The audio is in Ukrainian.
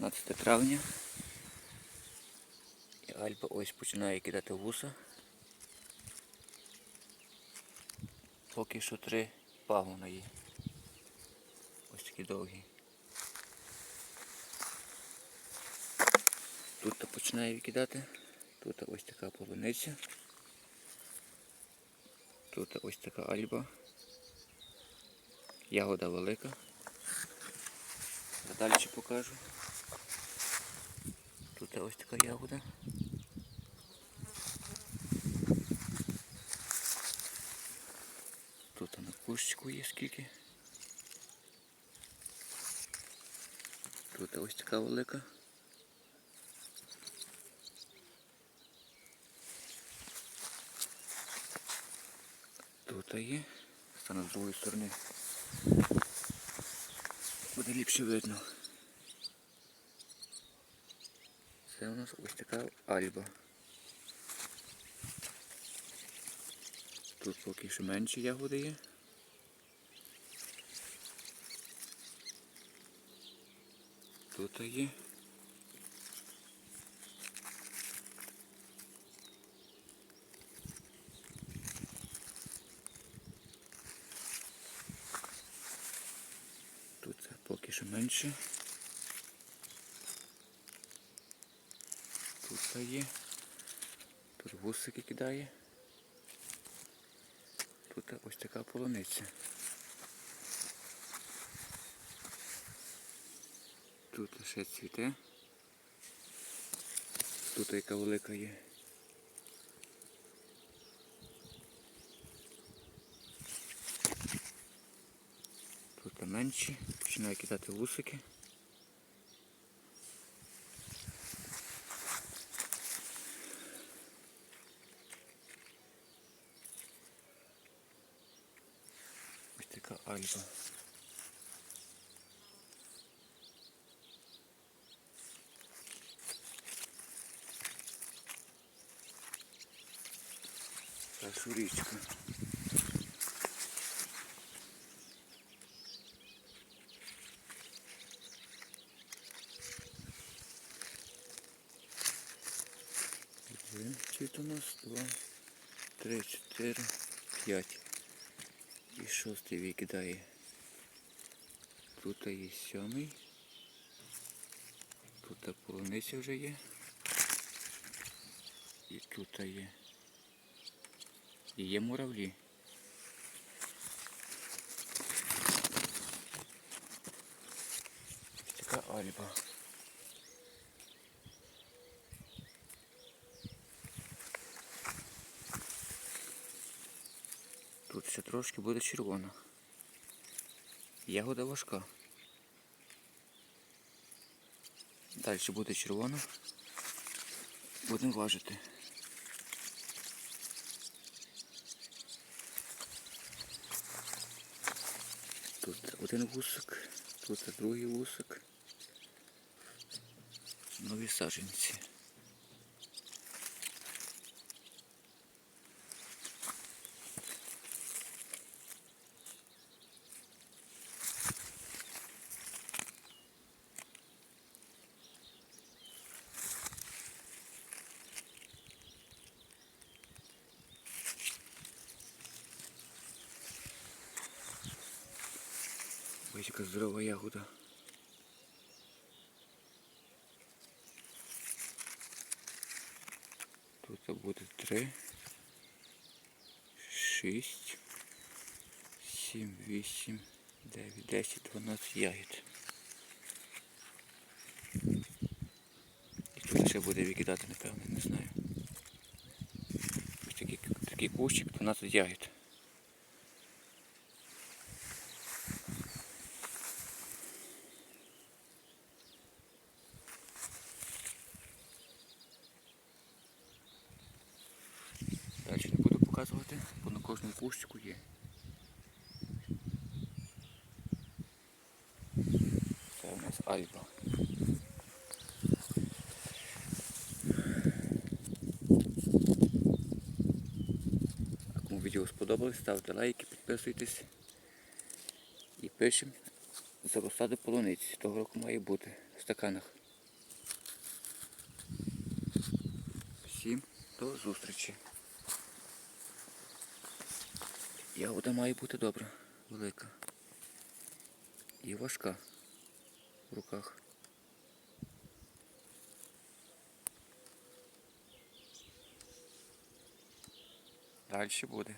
12 травня. І Альба ось починає кидати вуса. Поки що три пагона є. Ось такі довгі. Тут починає викидати. Тут ось така полуниця. Тут ось така альба. Ягода велика. Далі покажу. Тут ось така ягода. Тут на кущику є скільки. Тут ось така велика. Тут є. Стану з другої сторони. Буде ліпше видно. Це у нас ось така альба. Тут поки що менші ягоди є. Тут є. Тут поки що менше. Тут є. Тут вусики кидає. Тут ось така полуниця. Тут ще цвіте. Тут яка велика є. Тут менші, починає кидати вусики. Така альба. Та річка. Один цвіт у нас, два, три, чотири, п'ять. І шостий викидає. Тут є сьомий. Тут полуниця вже є. І тут є. І є муравлі. Така альба. Ще трошки буде червона. Ягода важка. Далі буде червона. Будемо важити. Тут один вусик, тут другий вусик. Нові саженці. Ось яка здорова ягода. Тут буде три, шість, сім, вісім, дев'ять, десять, дванадцять ягід. І тут ще буде викидати, напевно, не знаю. Ось такий, такий кущик, 12 ягід. показувати, бо на кожному кущику є. Це у нас айба. А кому відео сподобалось, ставте лайки, підписуйтесь і пишемо за розсаду полуниці. Того року має бути в стаканах. Всім до зустрічі! Ягода має бути добра, велика. І важка в руках. Далі буде.